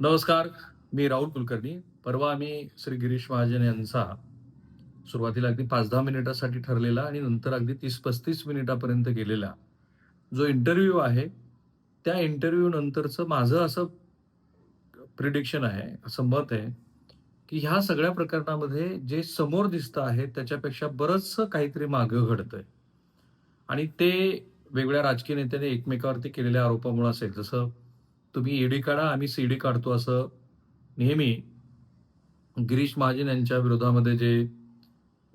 नमस्कार मी राहुल कुलकर्णी. परवा आम्ही श्री गिरीश महाजन यांचा सुरुवातीला अगदी पाच दहा मिनिटासाठी ठरलेला आणि नंतर अगदी तीस पस्तीस मिनिटापर्यंत गेलेला जो इंटरव्ह्यू आहे त्या इंटरव्ह्यू नंतरचं माझं असं प्रिडिक्शन आहे असं मत आहे की ह्या सगळ्या प्रकरणामध्ये जे समोर दिसतं आहे त्याच्यापेक्षा बरंचसं काहीतरी मागं घडतंय. आणि ते वेगळ्या राजकीय नेत्याने एकमेकावरती केलेल्या आरोपामुळे असेल. जसं तुम्ही ईडी काढा आम्ही सीडी काढतो असं नेहमी गिरीश महाजन यांच्या विरोधामध्ये जे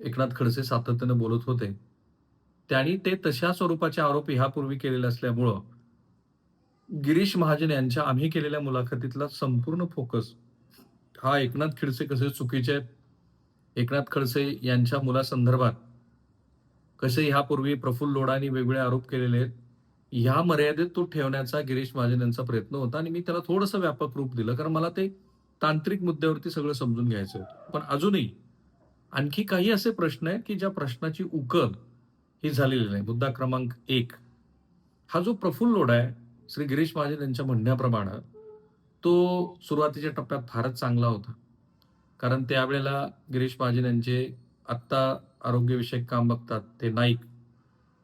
एकनाथ खडसे सातत्यानं बोलत होते त्यांनी ते तशा स्वरूपाचे आरोप ह्यापूर्वी केलेले असल्यामुळं गिरीश महाजन यांच्या आम्ही केलेल्या मुलाखतीतला संपूर्ण फोकस हा एकनाथ खडसे कसे चुकीचे आहेत एकनाथ खडसे यांच्या मुलासंदर्भात कसे ह्यापूर्वी प्रफुल्ल लोढांनी वेगवेगळे आरोप केलेले आहेत ह्या मर्यादेत तो ठेवण्याचा गिरीश महाजन यांचा प्रयत्न होता आणि मी त्याला थोडंसं व्यापक रूप दिलं कारण मला ते तांत्रिक मुद्द्यावरती सगळं समजून घ्यायचं होतं. पण अजूनही आणखी काही असे प्रश्न आहेत की ज्या प्रश्नाची उकल ही झालेली नाही. मुद्दा क्रमांक एक. हा जो प्रफुल्ल लोढा आहे श्री गिरीश महाजन यांच्या म्हणण्याप्रमाणे तो सुरुवातीच्या टप्प्यात फारच चांगला होता. कारण त्यावेळेला गिरीश महाजन यांचे आत्ता आरोग्यविषयक काम बघतात ते नाईक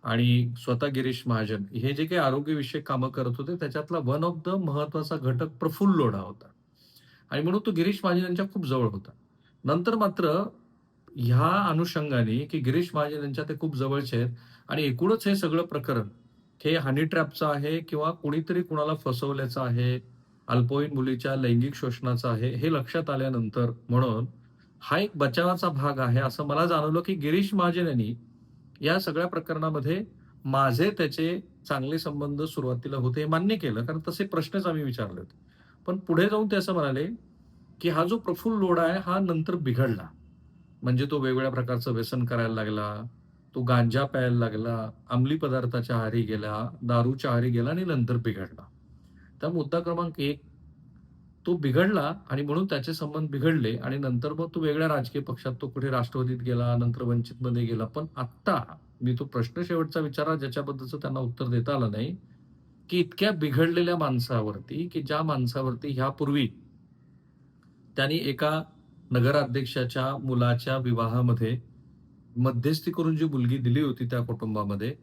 आणि स्वतः गिरीश महाजन हे जे काही आरोग्यविषयक कामं करत होते त्याच्यातला वन ऑफ द महत्त्वाचा घटक प्रफुल्ल लोढा होता. आणि म्हणून तो गिरीश महाजन यांच्या खूप जवळ होता. नंतर मात्र ह्या अनुषंगाने की गिरीश महाजन यांच्या ते खूप जवळचे आहेत आणि एकूणच हे सगळं प्रकरण हे हनी ट्रॅपचं आहे किंवा कोणीतरी कुणाला फसवल्याचं आहे अल्पवयीन मुलीच्या लैंगिक शोषणाचं आहे हे लक्षात आल्यानंतर म्हणून हा एक बचावाचा भाग आहे असं मला जाणवलं की गिरीश महाजन यांनी या सगळ्या प्रकरणामध्ये माझे त्याचे चांगले संबंध सुरुवातीला होते हे मान्य केलं. कारण तसे प्रश्नच आम्ही विचारले होते पण पुढे जाऊन ते असं म्हणाले की हा जो प्रफुल्ल लोढा आहे हा नंतर बिघडला. म्हणजे तो वेगवेगळ्या प्रकारचं व्यसन करायला लागला तो गांजा प्यायला लागला अंमली पदार्थाच्या आहारी गेला दारूच्या आहारी गेला आणि नंतर बिघडला. त्या मुद्दा क्रमांक एक तो बिघडला आणि म्हणून त्याचे संबंध बिघडले आणि नंतर मग तो वेगळ्या राजकीय पक्षात तो कुठे राष्ट्रवादीत गेला नंतर वंचितमध्ये गेला. पण आत्ता मी तो प्रश्न शेवटचा विचारा ज्याच्याबद्दलचं त्यांना उत्तर देता आलं नाही की इतक्या बिघडलेल्या माणसावरती की ज्या माणसावरती ह्यापूर्वी त्यांनी एका नगराध्यक्षाच्या मुलाच्या विवाहामध्ये मध्यस्थी करून जी मुलगी दिली होती त्या कुटुंबामध्ये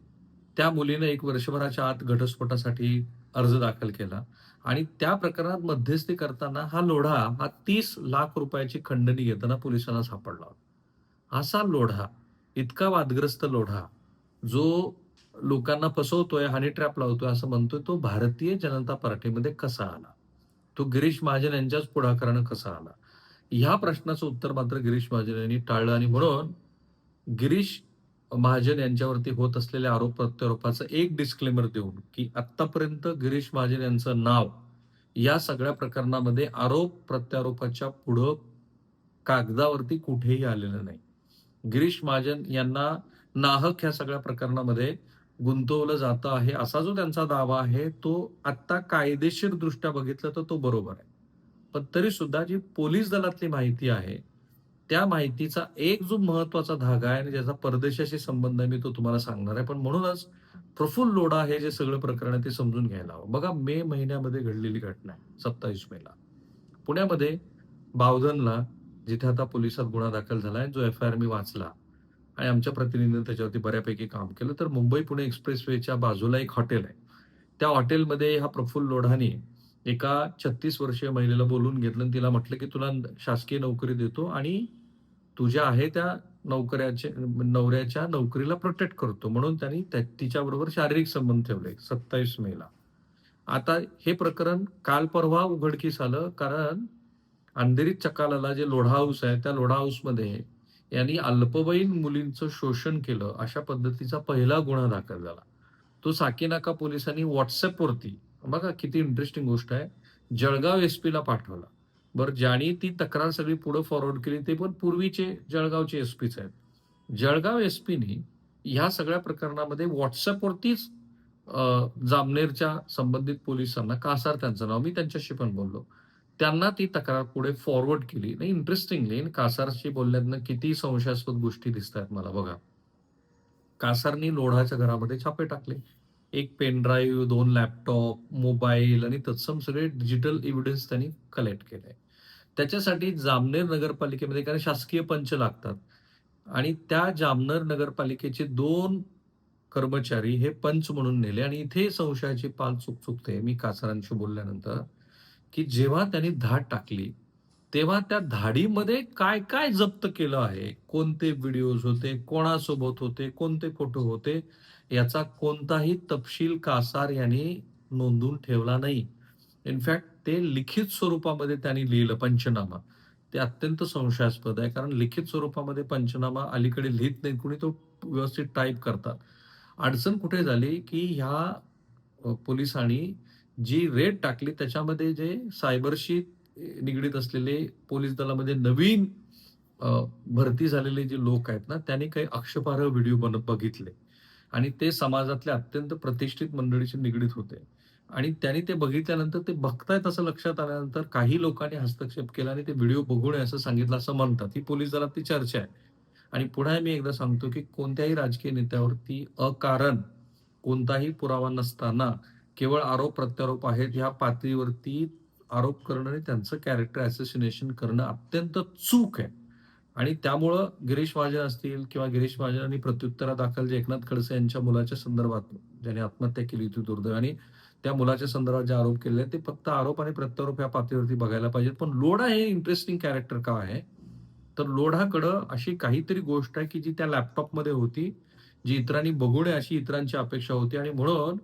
त्या मुलीनं एक वर्षभराच्या आत घटस्फोटासाठी अर्ज दाखल केला. आणि त्या प्रकरणात मध्यस्थी करताना हा लोढा हा तीस लाख रुपयाची खंडणी घेताना पोलिसांना सापडला असा लोढा इतका वादग्रस्त लोढा जो लोकांना फसवतोय हानी ट्रॅप लावतोय असं म्हणतोय तो भारतीय जनता पार्टीमध्ये कसा आला? तो गिरीश महाजन यांच्याच पुढाकारानं कसा आला? ह्या प्रश्नाचं उत्तर मात्र गिरीश महाजन यांनी टाळलं. आणि म्हणून गिरीश महाजन यांच्यावरती होत असलेल्या आरोप प्रत्यारोपाचं एक डिस्क्लेमर देऊन की आतापर्यंत गिरीश महाजन यांचं नाव या सगळ्या प्रकरणामध्ये आरोप प्रत्यारोपाच्या पुढं कागदावरती कुठेही आलेलं नाही. गिरीश महाजन यांना नाहक ह्या सगळ्या प्रकरणामध्ये गुंतवलं जातं आहे असा जो त्यांचा दावा आहे तो आत्ता कायदेशीर दृष्ट्या बघितलं तर तो बरोबर आहे. पण तरी सुद्धा जी पोलीस दलातली माहिती आहे त्या माहितीचा एक जो महत्त्वाचा धागा आहे आणि ज्याचा परदेशाशी संबंध आहे मी तो तुम्हाला सांगणार आहे. पण म्हणूनच प्रफुल्ल लोढा हे जे सगळं प्रकरण आहे ते समजून घ्यायला हवं. बघा मे महिन्यामध्ये घडलेली घटना आहे सत्तावीस मेला. पुण्यामध्ये बावधनला जिथे आता पोलिसात गुन्हा दाखल झाला आहे जो एफ आय आर मी वाचला आणि आमच्या प्रतिनिधीने त्याच्यावरती बऱ्यापैकी काम केलं तर मुंबई पुणे एक्सप्रेसवेच्या बाजूला एक हॉटेल आहे. त्या हॉटेलमध्ये हा प्रफुल्ल लोढानी एका छत्तीस वर्षीय महिलेला बोलून घेतलं आणि तिला म्हटलं की तुला शासकीय नोकरी देतो आणि तुझ्या आहे त्या नोकऱ्याच्या नवऱ्याच्या नोकरीला प्रोटेक्ट करतो. म्हणून त्यांनी तिच्याबरोबर शारीरिक संबंध ठेवले सत्तावीस मेला आता हे प्रकरण काल परवा उघडकीस आलं कारण अंधेरीत चकालाला जे लोढा हाऊस आहे त्या लोढा हाऊसमध्ये यांनी अल्पवयीन मुलींचं शोषण केलं अशा पद्धतीचा पहिला गुन्हा दाखल झाला. तो साकीनाका पोलिसांनी व्हॉट्सअपवरती बघा किती इंटरेस्टिंग गोष्ट आहे जळगाव एस पीला पाठवला. बरं ज्याने ती तक्रार सगळी पुढे फॉरवर्ड केली ते पण पूर्वीचे जळगावचे एस पीच आहेत. जळगाव एस पीने ह्या सगळ्या प्रकरणामध्ये व्हॉट्सअपवरतीच जामनेरच्या संबंधित पोलिसांना कासार त्यांचं नाव मी त्यांच्याशी पण बोललो. त्यांना ती तक्रार पुढे फॉरवर्ड केली. नाही इंटरेस्टिंगली कासारशी बोलण्यातनं किती संशयास्पद गोष्टी दिसत आहेत मला बघा. कासारनी लोढाच्या घरामध्ये छापे टाकले. एक पेन ड्राईव्ह, 2 लॅपटॉप, मोबाईल आणि तत्सम सगळे डिजिटल एव्हिडन्स त्यांनी कलेक्ट केले. त्याच्यासाठी जामनेर नगरपालिकेमध्ये कारण शासकीय पंच लागतात. आणि त्या जामनेर नगरपालिकेचे दोन कर्मचारी हे पंच म्हणून नेले. आणि इथे संशयाची पाल चुक चुकते मी कासारांशी बोलल्यानंतर, की जेव्हा त्यांनी धाड टाकली, तेव्हा त्या धाडीमध्ये काय-काय जप्त केलं आहे, कोणते व्हिडिओज होते, कोणासोबत होते, कोणते फोटो होते, याचा कोणताही तपशील कासार यांनी नोंदून ठेवला नाही. इनफॅक्ट ते लिखित स्वरूपामध्ये त्यांनी लिहिलं पंचनामा. ते अत्यंत संशयास्पद आहे कारण लिखित स्वरूपामध्ये पंचनामा अलीकडे लिहित नाही कुणी, तो व्यवस्थित टाईप करतात. अडचण कुठे झाली, की ह्या पोलिसांनी जी रेट टाकली त्याच्यामध्ये जे सायबरशी निगडीत असलेले पोलीस दलामध्ये नवीन भरती झालेले जे लोक आहेत ना, त्यांनी काही अक्षपार्ह व्हिडिओ बन बघितले आणि ते समाजातल्या अत्यंत प्रतिष्ठित मंडळीशी निगडीत होते आणि त्याने ते बघितल्यानंतर ते बघतायत असं लक्षात आल्यानंतर काही लोकांनी हस्तक्षेप केला आणि ते व्हिडिओ बघू नये असं सांगितलं असं म्हणतात. ही पोलीस दलातली चर्चा आहे आणि पुन्हा मी एकदा सांगतो, की कोणत्याही राजकीय नेत्यावरती अकारण कोणताही पुरावा नसताना केवळ आरोप-प्रत्यारोप आहेत ह्या पातळीवरती आरोप करणं आणि त्यांचं कॅरेक्टर असोसिनेशन करणं अत्यंत चूक आहे आणि त्यामुळं गिरीश महाजन असतील किंवा गिरीश महाजनांनी प्रत्युत्तरादाखल जे एकनाथ खडसे यांच्या मुलाच्या संदर्भात ज्याने आत्महत्या केली होती दुर्दैवाने, त्या मुलाच्या संदर्भात जे आरोप केलेले ते फक्त आरोप आणि प्रत्यारोप या पातळीवरती बघायला पाहिजेत. पण लोढा हे इंटरेस्टिंग कॅरेक्टर का आहे? तर लोढाकडं अशी काहीतरी गोष्ट आहे, की जी त्या लॅपटॉपमध्ये होती, जी इतरांनी बघू नये अशी इतरांची अपेक्षा होती आणि म्हणून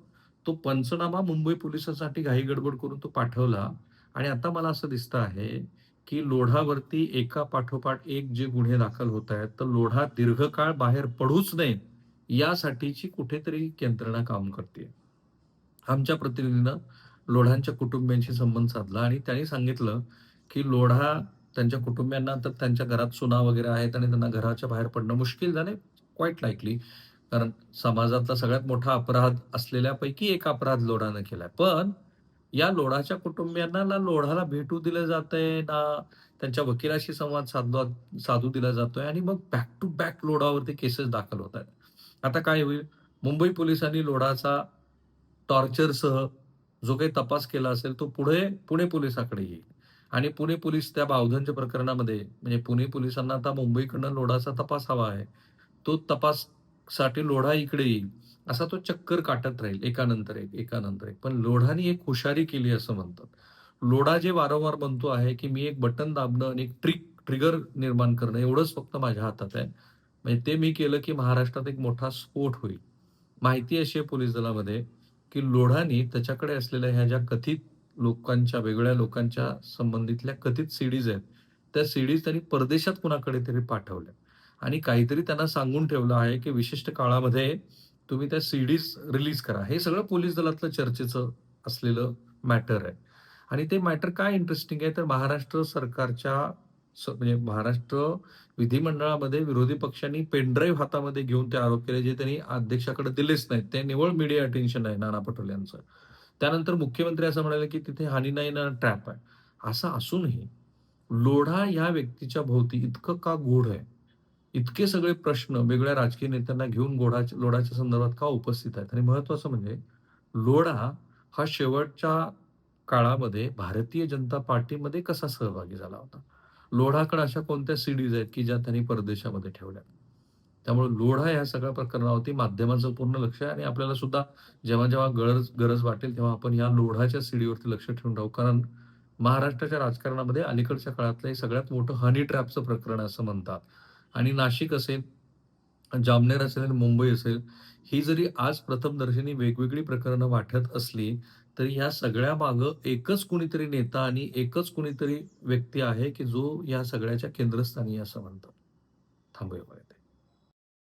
तो पंचनामा मुंबई पोलिसांसाठी घाई-गडबड करून तो पाठवला आणि आता मला असं दिसतं आहे, की लोढावरती एका पाठोपाठ एक जे गुन्हे दाखल होत आहेत, तर लोढा दीर्घकाळ बाहेर पडूच नये, यासाठीची कुठेतरी यंत्रणा काम करते आमच्या प्रतिनिधीनं लोढांच्या कुटुंबियांशी संबंध साधला आणि त्यांनी सांगितलं, की लोढा त्यांच्या कुटुंबियांना तर त्यांच्या घरात सुना वगैरे आहेत आणि त्यांना घराच्या बाहेर पडणं मुश्किल झाले क्वाईट लाईकली कारण समाजातला सगळ्यात मोठा अपराध असलेल्यापैकी एक अपराध लोढानं केलाय. पण या लोढाच्या कुटुंबियांना ना लोढाला भेटू दिलं जातंय, ना त्यांच्या वकिलाशी संवाद साधला साधू दिला जातोय आणि मग बॅक टू बॅक लोढावरती केसेस दाखल होत आहेत. आता काय होईल? मुंबई पोलिसांनी लोढाचा टॉर्चरसह जो काही तपास केला असेल, तो पुढे पुणे पोलिसाकडे येईल आणि पुणे पोलीस त्या बावधनच्या प्रकरणामध्ये म्हणजे पुणे पोलिसांना आता मुंबईकडनं लोढाचा तपास हवा आहे. तो तपास साठी लोढा इकडे येईल. असा तो चक्कर काटत राहील एकानंतर एक, एकानंतर एक. पण लोढानी एक हुशारी केली असं म्हणतात. लोढा जे वारंवार बनतो आहे, की मी एक बटन दाबणं आणि एक ट्रिक ट्रिगर निर्माण करणं एवढंच फक्त माझ्या हातात आहे. म्हणजे ते मी केलं, की महाराष्ट्रात एक मोठा स्फोट होईल. माहिती अशी आहे पोलीस दलामध्ये, की लोढानी त्याच्याकडे असलेल्या ह्या ज्या कथित लोकांच्या, वेगळ्या लोकांच्या संबंधितल्या कथित सीडीज आहेत, त्या सीडीज त्यांनी परदेशात कुणाकडे तरी पाठवल्या आणि काहीतरी त्यांना सांगून ठेवलं आहे, की विशिष्ट काळामध्ये तुम्ही त्या सीडीज रिलीज करा. हे सगळं पोलीस दलातलं चर्चेचं असलेलं मॅटर आहे आणि ते मॅटर काय इंटरेस्टिंग आहे, तर महाराष्ट्र सरकारच्या म्हणजे महाराष्ट्र विधिमंडळामध्ये विरोधी पक्षांनी पेनड्राईव्ह हातामध्ये घेऊन ते आरोप केले, जे त्यांनी अध्यक्षाकडे दिलेच नाहीत. ते निव्वळ मीडिया अटेन्शन आहे नाना पटोले यांचं. त्यानंतर मुख्यमंत्री असं म्हणाले, की तिथे हानी नाही ना ट्रॅप आहे. असं असूनही लोढा या व्यक्तीच्या भोवती इतकं का गूढ आहे? इतके सगळे प्रश्न वेगळ्या राजकीय नेत्यांना घेऊन गोडाच्या लोढाच्या संदर्भात का उपस्थित आहेत? आणि महत्वाचं म्हणजे लोढा हा शेवटच्या काळामध्ये भारतीय जनता पार्टीमध्ये कसा सहभागी झाला होता? लोढाकडे अशा कोणत्या सीडीज आहेत, की ज्या त्यांनी परदेशामध्ये ठेवल्या त्यामुळे लोढा या सगळ्या प्रकरणावरती माध्यमाचं पूर्ण लक्ष आहे आणि आपल्याला सुद्धा जेव्हा-जेव्हा गरज गरज वाटेल, तेव्हा आपण या लोढाच्या सीडीवरती लक्ष ठेवून राहू. कारण महाराष्ट्राच्या राजकारणामध्ये अलीकडच्या काळातलं हे सगळ्यात मोठं हनी ट्रॅपचं प्रकरण असं म्हणतात आणि नाशिक असेल, जामनेर असेल आणि मुंबई असेल, ही जरी आज प्रथमदर्शनी वेगवेगळी प्रकरणं वाटत असली, तरी ह्या सगळ्या मागं एकच कुणीतरी नेता आणि एकच कुणीतरी व्यक्ती आहे, की जो या सगळ्याच्या केंद्रस्थानी असं म्हणतात. थांबूया